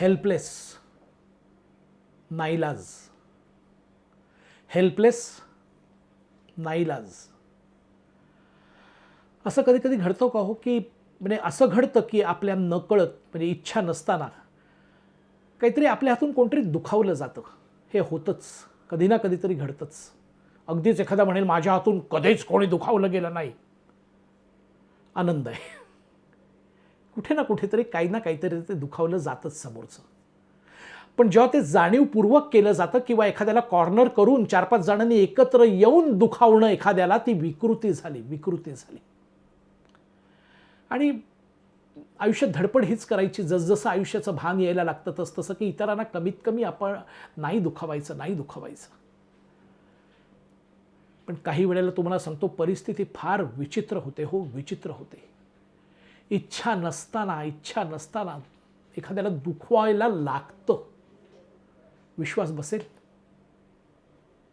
Helpless नाईलाज helpless नाईलाज असं कधी कधी घडतो का हो की म्हणजे असं घडतं की आपल्या नकळत म्हणजे इच्छा नसताना काहीतरी आपल्या हातून कोणतरी दुखावलं जातं. हे होतंच. कधी ना कधीतरी घडतंच. अगदीच एखादा म्हणेल माझ्या हातून कधीच कोणी दुखावलं गेलं नाही. आनंद आहे. कुठे ना कुठेतरी काही ना काहीतरी ते दुखावलं जातच समोरचं. पण जेव्हा ते जाणीवपूर्वक केलं जातं किंवा एखाद्याला कॉर्नर करून चार पाच जणांनी एकत्र येऊन दुखावणं एखाद्याला ती विकृती झाली विकृती झाली. आणि आयुष्यात धडपड हीच करायची. जसजसं आयुष्याचं भान यायला लागतं तस तसं की इतरांना कमीत कमी आपण नाही दुखावायचं नाही दुखावायचं. पण काही वेळेला तुम्हाला सांगतो परिस्थिती फार विचित्र होते हो विचित्र होते. इच्छा नसताना इच्छा नसताना एखाद्याला दुखवायला लागतं. विश्वास बसेल.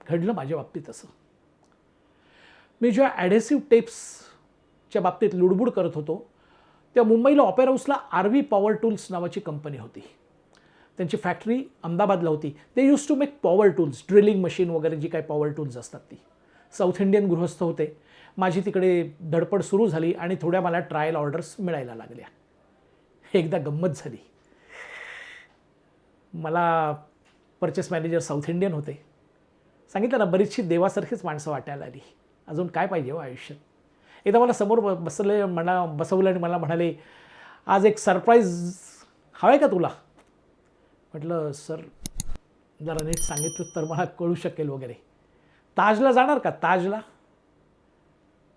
घडलं माझ्या बाबतीत असं मी जेव्हा ॲडेसिव्ह टेप्सच्या बाबतीत लुडबुड करत होतो त्या मुंबईला ऑपेरा हाऊसला आर व्ही पॉवर टूल्स नावाची कंपनी होती. त्यांची फॅक्टरी अहमदाबादला होती. ते use to make power tools drilling machine वगैरे जी काही पॉवर टूल्स असतात ती. साऊथ इंडियन गृहस्थ होते. माझी तिकडे धडपड सुरू झाली आणि थोड्या मला ट्रायल ऑर्डर्स मिळायला लागल्या. एकदा गंमत झाली. मला परचेस मॅनेजर साऊथ इंडियन होते. सांगितलं ना बरीचशी देवासारखीच माणसं वाटायला आली अजून काय पाहिजे हो आयुष्यात? एकदा मला समोर ब- बसले म्हणा बसवलं आणि मला म्हणाले आज एक सरप्राईज हवं आहे का तुला? म्हटलं सर जरा नीट सांगितलं तर मला कळू शकेल वगैरे. ताजला जाणार का? ताजला?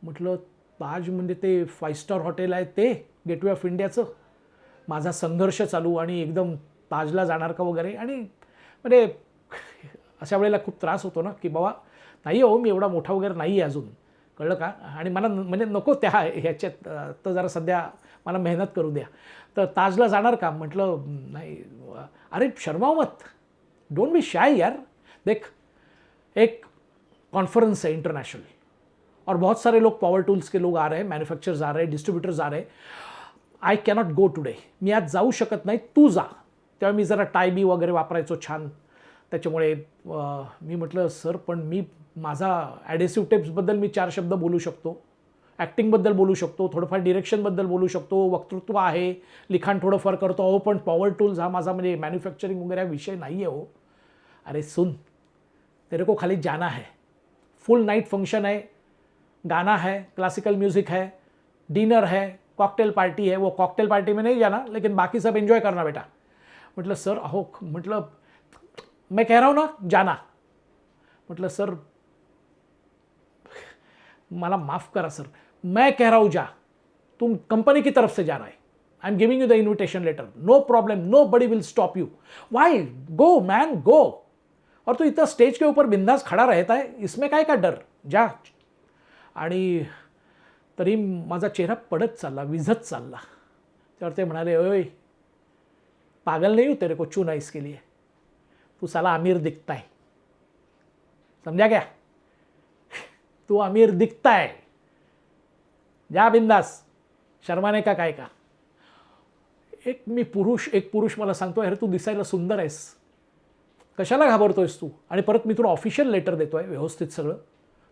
म्हटलं ताज म्हणजे ते फाय स्टार हॉटेल आहे ते गेटवे ऑफ इंडियाचं माझा संघर्ष चालू आणि एकदम ताजला जाणार का वगैरे. आणि म्हणजे अशा वेळेला खूप त्रास होतो ना की बाबा नाही हो मी एवढा मोठा वगैरे नाही आहे अजून. कळलं का? आणि मला न- म्हणजे नको त्या ह्याच्यात तर जरा सध्या मला मेहनत करू द्या. तर ताजला जाणार का? म्हटलं नाही अरे शर्मा मत डोंट बी शाय यार. देख एक कॉन्फरन्स आहे इंटरनॅशनल और बहुत सारे लोग पावर टूल्स के लोग आ रहे हैं मॅन्युफॅक्चर्स आ रहे हैं डिस्ट्रीब्युटर्स आ रहे आय कॅनॉट गो टुडे मी आज जाऊ शकत नाही तू जा. तेव्हा मी जरा टाय बी वगैरे वापरायचो छान. त्याच्यामुळे मी म्हटलं सर पण मी माझा ॲडेसिव्ह टेप्सबद्दल मी चार शब्द बोलू शकतो. ॲक्टिंगबद्दल बोलू शकतो. थोडंफार डिरेक्शनबद्दल बोलू शकतो. वक्तृत्व आहे. लिखाण थोडंफार करतो अहो पण पॉवर टूल्स हा माझा म्हणजे मॅन्युफॅक्चरिंग वगैरे हा विषय नाही आहे हो. अरे सुन. तेरे को खाली जाना है. फुल नाईट फंक्शन आहे. गाना है क्लासिकल म्यूज़िक है डिनर है कॉकटेल पार्टी है, वो कॉकटेल पार्टी में नहीं जाना, लेकिन बाकी सब एंजॉय करना बेटा। मतलब सर, अहो मतलब मैं कह रहा हूँ ना, जाना। मतलब सर, मला माफ़ करा सर, मैं कह रहा हूँ जा, तुम कंपनी की तरफ़ से जा रहा। है I am giving you the invitation letter no problem nobody will stop you why go man go और तू इतना स्टेज के ऊपर बिंदास खड़ा रहता है, इसमें का डर? जा आणि तरी माझा चेहरा पडत चालला विझत चालला. त्यावर ते म्हणाले ओय पागल नाही होते रे को चुना केली आहे तू साला आमिर दिखताय. समजा क्या? तू आमिर दिखताय. जा बिंदास शर्माने का काय का? एक मी पुरुष एक पुरुष मला सांगतोय अरे तू दिसायला सुंदर आहेस. कशाला घाबरतोयस तू? आणि परत मी तुला ऑफिशियल लेटर देतोय व्यवस्थित सगळं.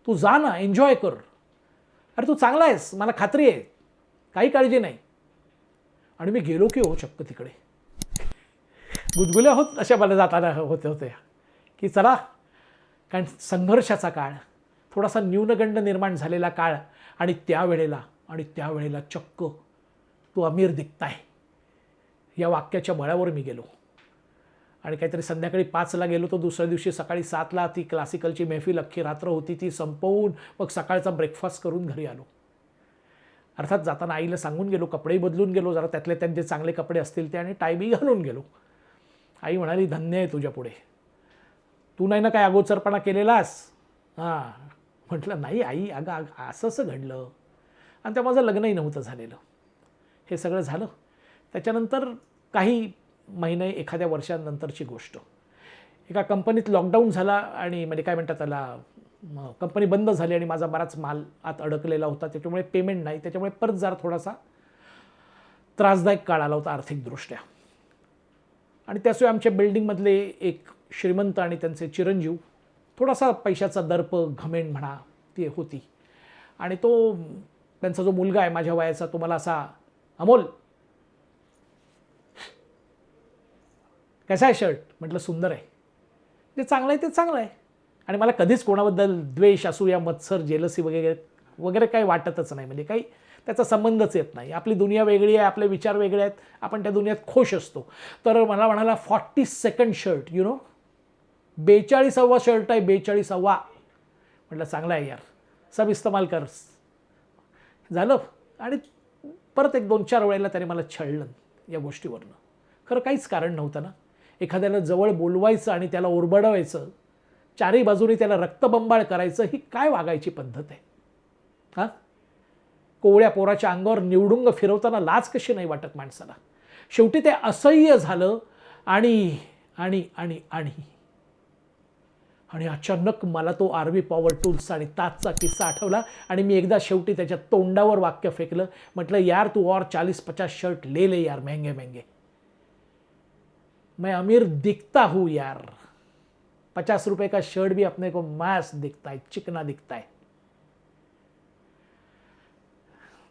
तू जा ना एन्जॉय कर. अरे तू चांगला आहेस मला खात्री आहे. काही काळजी नाही. आणि मी गेलो की हो चक्क तिकडे. गुदगुल्या होत अशा मला जाताना होते होत्या की चला कारण संघर्षाचा काळ थोडासा न्यूनगंड निर्माण झालेला काळ आणि त्यावेळेला आणि त्यावेळेला चक्क तू अमीर दिखताय. या वाक्याच्या बळावर मी गेलो. आणि काहीतरी संध्याकाळी पाचला गेलो तर दुसऱ्या दिवशी सकाळी सातला ती क्लासिकलची महफिल अख्खी रात्र होती ती संपवून मग सकाळचा ब्रेकफास्ट करून घरी आलो. अर्थात जाताना आईला सांगून गेलो कपडेही बदलून गेलो जरा त्यातले त्यांचे चांगले कपडे असतील ते आणि टायबी घालून गेलो. आई म्हणाली धन्य आहे तुझ्या पुढे. तू नाही ना काय अगोचरपणा केलेलास? हां. म्हटलं नाही आई अगं अगं असं असं घडलं. आणि त्या माझं लग्नही नव्हतं झालेलं. हे सगळं झालं. त्याच्यानंतर काही महिने एखाद्या वर्षानंतरची गोष्ट. एका कंपनीत लॉकडाऊन झाला आणि म्हणजे काय म्हणतात त्याला कंपनी बंद झाली आणि माझा बराच माल आत अडकलेला होता त्याच्यामुळे पेमेंट नाही त्याच्यामुळे परत जरा थोडासा त्रासदायक काळ आला होता आर्थिकदृष्ट्या. आणि त्याशिवाय आमच्या बिल्डिंगमधले एक श्रीमंत आणि त्यांचे चिरंजीव थोडासा पैशाचा दर्प घमेंड म्हणा ती होती. आणि तो त्यांचा जो मुलगा आहे माझ्या वयाचा तो मला असा अमोल कसा आहे शर्ट? म्हटलं सुंदर आहे. जे चांगलं आहे ते चांगलं आहे. आणि मला कधीच कोणाबद्दल द्वेष असूया मत्सर जेलसी वगैरे वगैरे काही वाटतच नाही. म्हणजे काही त्याचा संबंधच येत नाही. आपली दुनिया वेगळी आहे आपले विचार वेगळे आहेत. आपण त्या दुनियात खुश असतो. तर मला म्हणाला forty second shirt you know बेचाळीसावा shirt आहे बेचाळीसावा. म्हटलं चांगला आहे यार. सब इस्तमाल कर. झालं. आणि परत एक दोन चार वेळेला त्याने मला छळलं या गोष्टीवरनं. खरं काहीच कारण नव्हतं ना. एखाद्याला जवळ बोलवायचं आणि त्याला ओरबडवायचं चारही बाजूनी त्याला रक्तबंबाळ करायचं ही काय वागायची पद्धत आहे? हां? कोवळ्या पोराच्या अंगावर निवडुंग फिरवताना लाच कशी नाही वाटत माणसाला? शेवटी ते असह्य झालं आणि आणि आणि आणि. आणि अचानक मला तो आर्वी पॉवर टूल्स आणि ताजचा किस्सा आठवला आणि मी एकदा शेवटी त्याच्या तोंडावर वाक्य फेकलं. म्हटलं यार तू और चाळीस पचास शर्ट ले ले यार महंगे महंगे. मैं अमीर दिखता हूँ यार। पचास रुपए का शर्ट भी अपने को मास दिखता है चिकना दिखता है।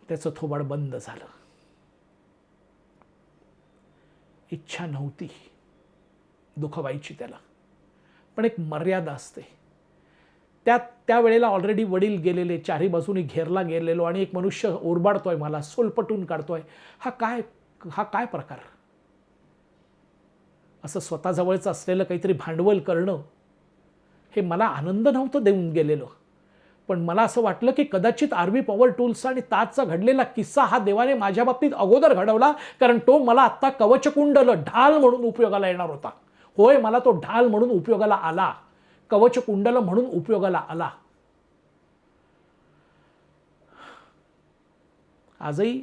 त्याचं थोबाड बंद झालं इच्छा नव्हती दुखवायची त्याला पण एक मर्यादा असते। त्या त्यावेळेला ऑलरेडी वडील गेलेले चारही बाजूनी घेरला गेलेलो आणि एक मनुष्य ओरबाडतोय मला सोलपटून काढतोय. हा काय हा काय प्रकार? असं स्वतःजवळचं असलेलं काहीतरी भांडवल करणं हे मला आनंद नव्हतं देऊन गेलेलं. पण मला असं वाटलं की कदाचित आरवी पॉवर टूल्स आणि ताजचा घडलेला किस्सा हा देवाने माझ्या बाबतीत अगोदर घडवला कारण तो मला आत्ता कवचकुंडल ढाल म्हणून उपयोगाला येणार होता. होय मला तो ढाल म्हणून उपयोगाला आला. कवचकुंडल म्हणून उपयोगाला आला. आजही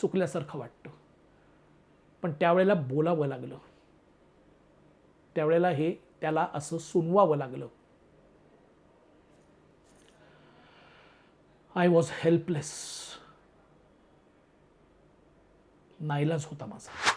चुकल्यासारखं वाटतं. पण त्यावेळेला बोलावं लागलं. त्यावेळेला हे त्याला असं सुनवावं लागलं. आय वॉज हेल्पलेस नाईलाज होता माझा.